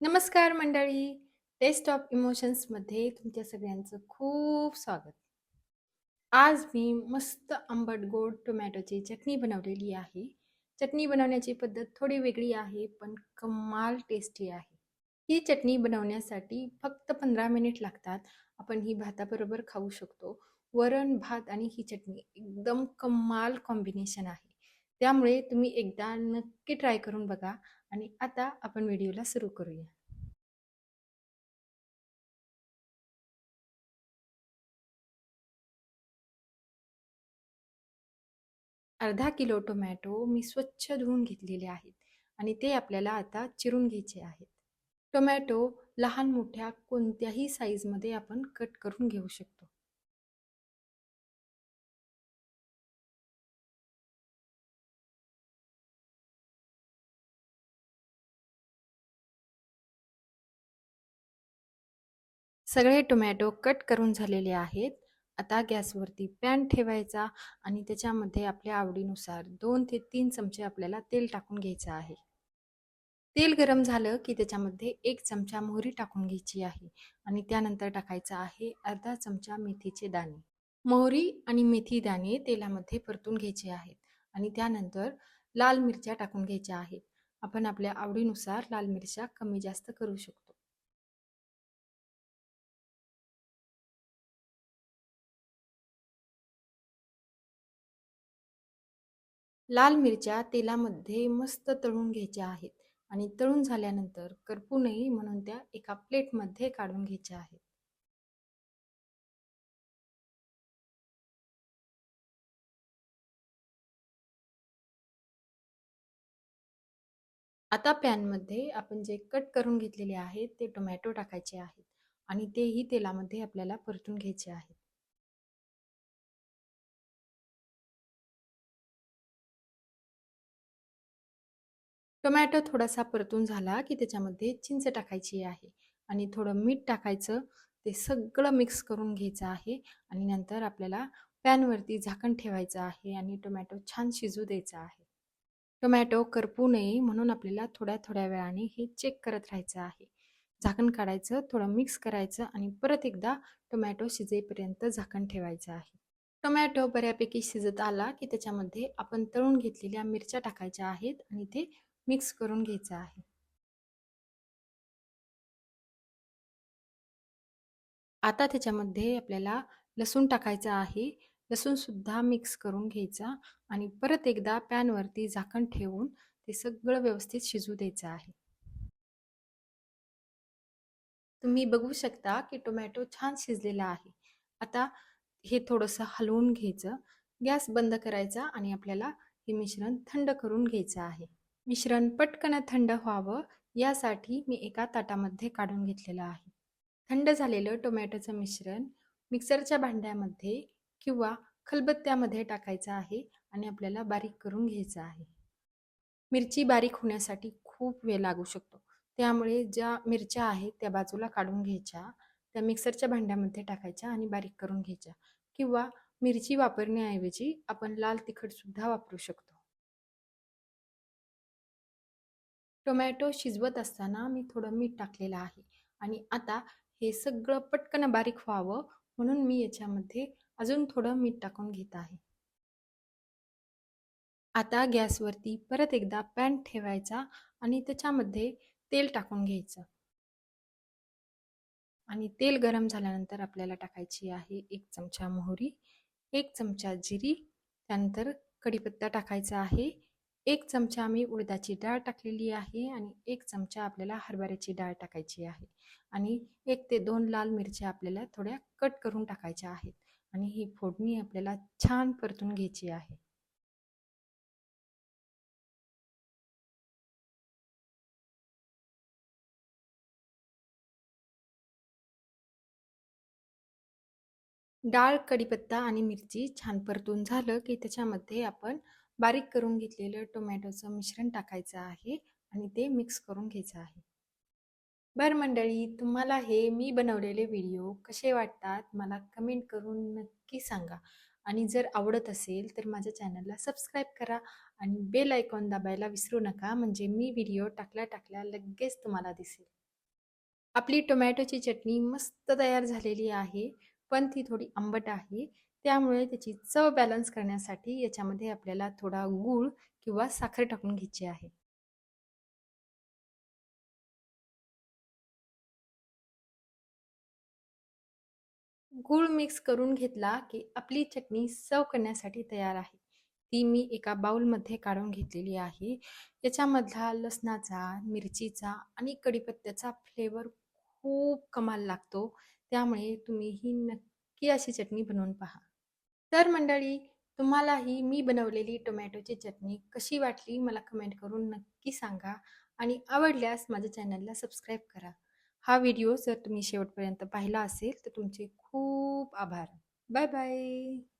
नमस्कार मंडळी. Taste of इमोशन्समध्ये तुमच्या सगळ्यांचं खूप स्वागत. आज मी मस्त आंबट गोड टोमॅटोची चटणी बनवलेली आहे. चटणी बनवण्याची पद्धत थोडी वेगळी आहे पण कमाल टेस्टी आहे. ही चटणी बनवण्यासाठी फक्त पंधरा मिनिट लागतात. आपण ही भाताबरोबर खाऊ शकतो. वरण भात आणि ही चटणी एकदम कमाल कॉम्बिनेशन आहे. त्यामुळे तुम्ही एकदा नक्की ट्राय करून बघा. आणि आता आपण व्हिडिओला सुरू करूया. अर्धा किलो टोमॅटो मी स्वच्छ धुवून घेतलेले आहेत आणि ते आपल्याला आता चिरून घ्यायचे आहेत. टोमॅटो लहान मोठ्या कोणत्याही साईजमध्ये आपण कट करून घेऊ शकतो. सगळे टोमॅटो कट करून झालेले आहेत. आता गॅसवरती पॅन ठेवायचा आणि त्याच्यामध्ये आपल्या आवडीनुसार दोन ते तीन चमचे आपल्याला तेल टाकून घ्यायचं आहे. तेल गरम झालं की त्याच्यामध्ये एक चमचा मोहरी टाकून घ्यायची आहे आणि त्यानंतर टाकायचं आहे अर्धा चमचा मेथीचे दाणे. मोहरी आणि मेथी दाणे तेलामध्ये परतून घ्यायचे आहेत आणि त्यानंतर लाल मिरच्या टाकून घ्यायच्या आहेत. आपण आपल्या आवडीनुसार लाल मिरच्या कमी जास्त करू शकतो. लाल मिरच्या तेलामध्ये मस्त तळून घ्यायच्या आहेत आणि तळून झाल्यानंतर करपूनही म्हणून त्या एका प्लेटमध्ये काढून घ्यायच्या आहेत. आता पॅनमध्ये आपण जे कट करून घेतलेले आहेत ते टोमॅटो टाकायचे आहेत आणि तेही तेलामध्ये आपल्याला परतून घ्यायचे आहेत. टोमॅटो थोडासा परतून झाला की त्याच्यामध्ये चिंच टाकायची आहे आणि थोडं मीठ टाकायचं. ते सगळं मिक्स करून घ्यायचं आहे आणि नंतर आपल्याला पॅनवरती झाकण ठेवायचं आहे आणि टोमॅटो छान शिजू द्यायचा आहे. टोमॅटो करपू नये म्हणून आपल्याला थोड्या थोड्या वेळाने हे चेक करत राहायचं आहे. झाकण काढायचं थोडं मिक्स करायचं आणि परत एकदा टोमॅटो शिजेपर्यंत झाकण ठेवायचं आहे. टोमॅटो बऱ्यापैकी शिजत आला की त्याच्यामध्ये आपण तळून घेतलेल्या मिरच्या टाकायच्या आहेत आणि ते मिक्स करून घ्यायचं आहे. आता त्याच्यामध्ये आपल्याला लसूण टाकायचा आहे. लसूण सुद्धा मिक्स करून घ्यायचा आणि परत एकदा पॅनवरती झाकण ठेवून ते सगळं व्यवस्थित शिजू द्यायचं आहे. तुम्ही बघू शकता की टोमॅटो छान शिजलेला आहे. आता हे थोडंसं हलवून घ्यायचं. गॅस बंद करायचा आणि आपल्याला हे मिश्रण थंड करून घ्यायचं आहे. मिश्रण पटकन थंड व्हावं यासाठी मी एका ताटामध्ये काढून घेतलेलं आहे. थंड झालेलं टोमॅटोचं मिश्रण मिक्सरच्या भांड्यामध्ये किंवा खलबत्त्यामध्ये टाकायचं आहे आणि आपल्याला बारीक करून घ्यायचं आहे. मिरची बारीक होण्यासाठी खूप वेळ लागू शकतो. त्यामुळे ज्या मिरच्या आहेत त्या बाजूला काढून घ्यायच्या त्या मिक्सरच्या भांड्यामध्ये टाकायच्या आणि बारीक करून घ्यायच्या किंवा मिरची वापरण्याऐवजी आपण लाल तिखटसुद्धा वापरू शकतो. टोमॅटो शिजवत असताना मी थोडं मीठ टाकलेलं आहे. आणि आता हे सगळं पटकन बारीक व्हावं म्हणून मी याच्यामध्ये अजून थोडं मीठ टाकून घेत आहे. आता गॅसवरती परत एकदा पॅन ठेवायचा आणि त्याच्यामध्ये तेल टाकून घ्यायचं. आणि तेल गरम झाल्यानंतर आपल्याला टाकायची आहे एक चमचा मोहरी एक चमचा जिरी त्यानंतर कढीपत्ता टाकायचा आहे. एक चमचा आम्ही उडदाची डाळ टाकलेली आहे आणि एक चमचा आपल्याला हरभऱ्याची डाळ टाकायची आहे. आणि एक ते दोन लाल मिरच्या आपल्याला थोड्या कट करून टाकायच्या आहेत. आणि ही फोडणी आपल्याला छान परतून घ्यायची आहे. डाळ कढीपत्ता आणि मिरची छान परतून झालं की त्याच्यामध्ये आपण बारीक करून घेतलेलं टोमॅटोचं मिश्रण टाकायचं आहे आणि ते मिक्स करून घ्यायचं आहे. बर मंडळी तुम्हाला हे मी बनवलेले व्हिडिओ कसे वाटतात मला कमेंट करून नक्की सांगा. आणि जर आवडत असेल तर माझ्या चॅनलला सबस्क्राईब करा आणि बेल आयकॉन दाबायला विसरू नका म्हणजे मी व्हिडिओ टाकल्या टाकल्या लगेच तुम्हाला दिसेल. आपली टोमॅटोची चटणी मस्त तयार झालेली आहे पण ती थोडी आंबट आहे. त्यामुळे त्याची चव बॅलन्स करण्यासाठी याच्यामध्ये आपल्याला थोडा गूळ किंवा साखर टाकून घ्यायची आहे. गूळ मिक्स करून घेतला की आपली चटणी सर्व करण्यासाठी तयार आहे. ती मी एका बाउलमध्ये काढून घेतलेली आहे. याच्यामधला लसणाचा मिरचीचा आणि कढीपत्त्याचा फ्लेवर खूप कमाल लागतो. त्यामुळे तुम्ही ही नक्की अशी चटणी बनवून पहा. तर मंडळी तुम्हालाही मी बनवलेली टोमॅटोची चटणी कशी वाटली मला कमेंट करून नक्की सांगा आणि आवडल्यास माझ्या चॅनलला सबस्क्राईब करा. हा व्हिडिओ जर तुम्ही शेवटपर्यंत पाहिला असेल तर तुमचे खूप आभार. Bye bye